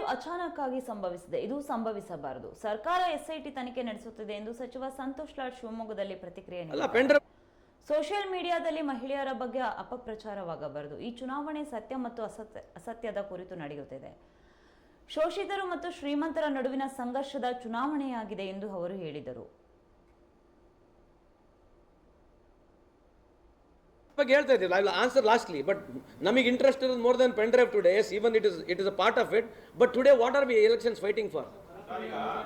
Drive ಅಚಾನಕ್ ಆಗಿ ಸಂಭವಿಸಿದೆ. ಇದು ಸಂಭವಿಸಬಾರದು. ಸರ್ಕಾರ ಎಸ್ಐಟಿ ತನಿಖೆ ನಡೆಸುತ್ತಿದೆ ಎಂದು ಸಚಿವ ಸಂತೋಷ್ ಲಾಡ್ ಶಿವಮೊಗ್ಗದಲ್ಲಿ ಪ್ರತಿಕ್ರಿಯೆ ನೀಡಿದ್ದಾರೆ. ಸೋಷಿಯಲ್ ಮೀಡಿಯಾದಲ್ಲಿ ಮಹಿಳೆಯರ ಬಗ್ಗೆ ಅಪಪ್ರಚಾರವಾಗಬಾರದು. ಈ ಚುನಾವಣೆ ಸತ್ಯ ಮತ್ತು ಅಸತ್ಯ ಅಸತ್ಯದ ಕುರಿತು ನಡೆಯುತ್ತಿದೆ. ಶೋಷಿತರು ಮತ್ತು ಶ್ರೀಮಂತರ ನಡುವಿನ ಸಂಘರ್ಷದ ಚುನಾವಣೆಯಾಗಿದೆ ಎಂದು ಅವರು ಹೇಳಿದರು. ಬಗ್ಗೆ ಹೇಳ್ತಾ ಇದ್ದೀವಿ. ಐ ಆನ್ಸರ್ ಲಾಸ್ಟ್ಲಿ ಬಟ್ ನಮಗೆ ಇಂಟ್ರೆಸ್ಟ್ ಇರೋದು more than pen drive today yes even it is it is a part of it but today what are we elections fighting for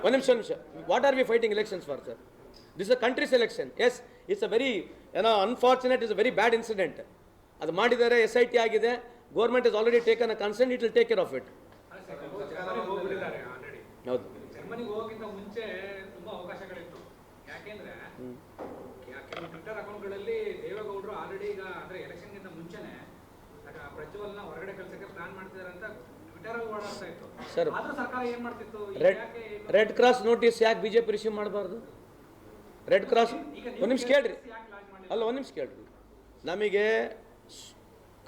ಒಂದು ನಿಮಿಷ ನಿಮಿಷ what are we fighting elections for sir this a countries election yes it's a very ಏನೋ unfortunate is a very bad incident ಅದು ಮಾಡಿದರೆ S I T ಆಗಿದೆ government is already taken a concern it will take care of it ಹೌದು. ಮುಂಚೆ ತುಂಬಾ ಅವಕಾಶಗಳಿತ್ತು ಯಾಕೆಂದ್ರೆ ಯಾಕೆ Twitter ಅಕೌಂಟ್ಗಳಲ್ಲಿ ದೇವೇಗೌಡರು ಆಲ್ರೆಡಿ ಈಗ ಅಂದ್ರೆ ಎಲೆಕ್ಷನ್ಗಿಂತ ಮುಂಚೆನೆ ಆಗ ಪ್ರಜ್ವಲ್ನ ಹೊರಗಡೆ ಕಳ್ಸಕ್ಕೆ ಪ್ಲಾನ್ ಮಾಡ್ತಿದ್ದಾರೆ ಅಂತ ಟ್ವಿಟರ್ ಅಲ್ಲಿ ಓಡಾಡ್ತಾ ಇತ್ತು. Sir, ಆದ್ರೂ ಸರ್ಕಾರ ಏನ್ ಮಾಡ್ತಿತ್ತು? ರೆಡ್ ರೆಡ್ ಕ್ರಾಸ್ ನೋಟಿಸ್ ಯಾಕೆ ಬಿಜೆಪಿ ರಿಸೀವ್ ಮಾಡಬಾರ್ದು? ರೆಡ್ ಕ್ರಾಸ್ ಒಂದು ನಿಮಿಷ ಕೇಳ್ರಿ. ಅಲ್ಲ ಒಂದು ನಿಮಿಷ ಕೇಳ್ರಿ. ನಮಗೆ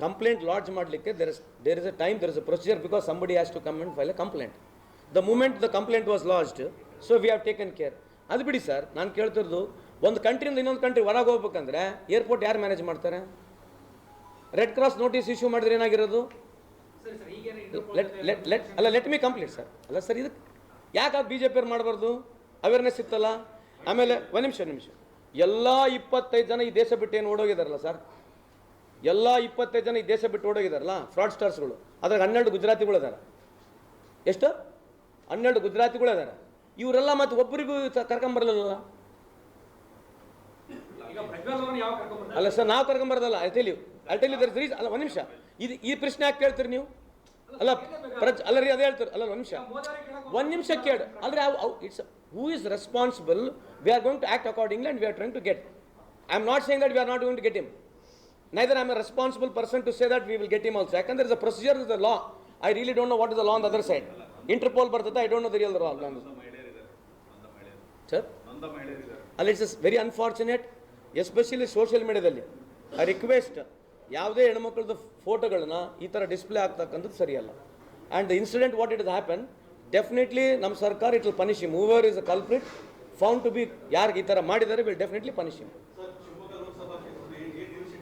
ಕಂಪ್ಲೇಂಟ್ ಲಾಡ್ಜ್ ಮಾಡಲಿಕ್ಕೆ there is there is a time there is a procedure because somebody has to come and file a complaint the moment the complaint was lodged so we have taken care ಅದು ಬಿಡಿ sir ನಾನು ಕೇಳ್ತಿರೋದು ಒಂದು ಕಂಟ್ರಿಯಿಂದ ಇನ್ನೊಂದು country ಹೊರಗೆ ಹೋಗ್ಬೇಕಂದ್ರೆ airport ಯಾರು manage ಮಾಡ್ತಾರೆ? ರೆಡ್ ಕ್ರಾಸ್ ನೋಟಿಸ್ ಇಶ್ಯೂ ಮಾಡಿದ್ರೆ ಏನಾಗಿರೋದು? ಲೆಟ್ ಲೆಟ್ ಲೆಟ್ ಅಲ್ಲ ಲೆಟ್ ಮಿ ಕಂಪ್ಲೀಟ್ ಸರ್ ಅಲ್ಲ ಸರ್ ಇದಕ್ಕೆ ಯಾಕೆ ಬಿ ಜೆ ಪಿಯವ್ರು ಮಾಡಬಾರ್ದು? ಅವೇರ್ನೆಸ್ ಇತ್ತಲ್ಲ? ಆಮೇಲೆ ಒಂದು ನಿಮಿಷ ಒಂದು ನಿಮಿಷ. ಎಲ್ಲ ಇಪ್ಪತ್ತೈದು ಜನ ಈ ದೇಶ ಬಿಟ್ಟು ಏನು ಓಡೋಗಿದಾರಲ್ಲ ಸರ್ ಎಲ್ಲ ಇಪ್ಪತ್ತೈದು ಜನ ಈ ದೇಶ ಬಿಟ್ಟು ಓಡೋಗಿದಾರಲ್ಲ ಫ್ರಾಡ್ ಸ್ಟಾರ್ಸ್ಗಳು ಅದ್ರಾಗ ಹನ್ನೆರಡು ಗುಜರಾತಿಗಳು ಅದಾರ. ಎಷ್ಟು? ಹನ್ನೆರಡು ಗುಜರಾತಿಗಳು ಅದಾರ. ಇವರೆಲ್ಲ ಮತ್ತೆ ಒಬ್ಬರಿಗೂ ಕರ್ಕೊಂಬರಲಿಲ್ಲ ಅಲ್ಲ ಸರ್ ನಾವು ಕರ್ಕೊಂಬಾರ್ದಲ್ಲ I tell you I tell you there is ಅಲ್ಲ ಒಂದು ನಿಮಿಷ. ಇದು ಈ ಪ್ರಶ್ನೆ ಯಾಕೆ ಕೇಳ್ತೀರಿ ನೀವು? ಅಲ್ಲ ಪ್ರಜ್ ಅಲ್ಲ ರೀ ಅದೇ ಹೇಳ್ತಾರೆ. ಅಲ್ಲ ಒಂದು ನಿಮಿಷ. ಒಂದು ನಿಮಿಷ ಕೇಳಿ. ಅಂದರೆ it's who is responsible we are going to act accordingly and we are trying to get I am not saying that we are not going to get him neither I am a responsible person to say that we will get him also ಯಾಕಂದ್ರೆ is a procedure is the law I really don't know what is the law on the other side Interpol ಬರ್ತದೆ I don't know the real law sir ಅಲ್ಲಿ it's very unfortunate especially social ಮೀಡಿಯಾದಲ್ಲಿ ಆ request ಯಾವುದೇ ಹೆಣ್ಮಕ್ಳದ್ದು ಫೋಟೋಗಳನ್ನ ಈ ಥರ display ಆಗ್ತಕ್ಕಂಥದ್ದು ಸರಿಯಲ್ಲ. And the incident what it is happen definitely ನಮ್ಮ ಸರ್ಕಾರ it will him mover is a culprit found to be ಯಾರಿಗೆ ಈ ಥರ ಮಾಡಿದ್ದಾರೆ ವಿಲ್ ಡೆಫಿನೆಟ್ಲಿ ಹಿಮ್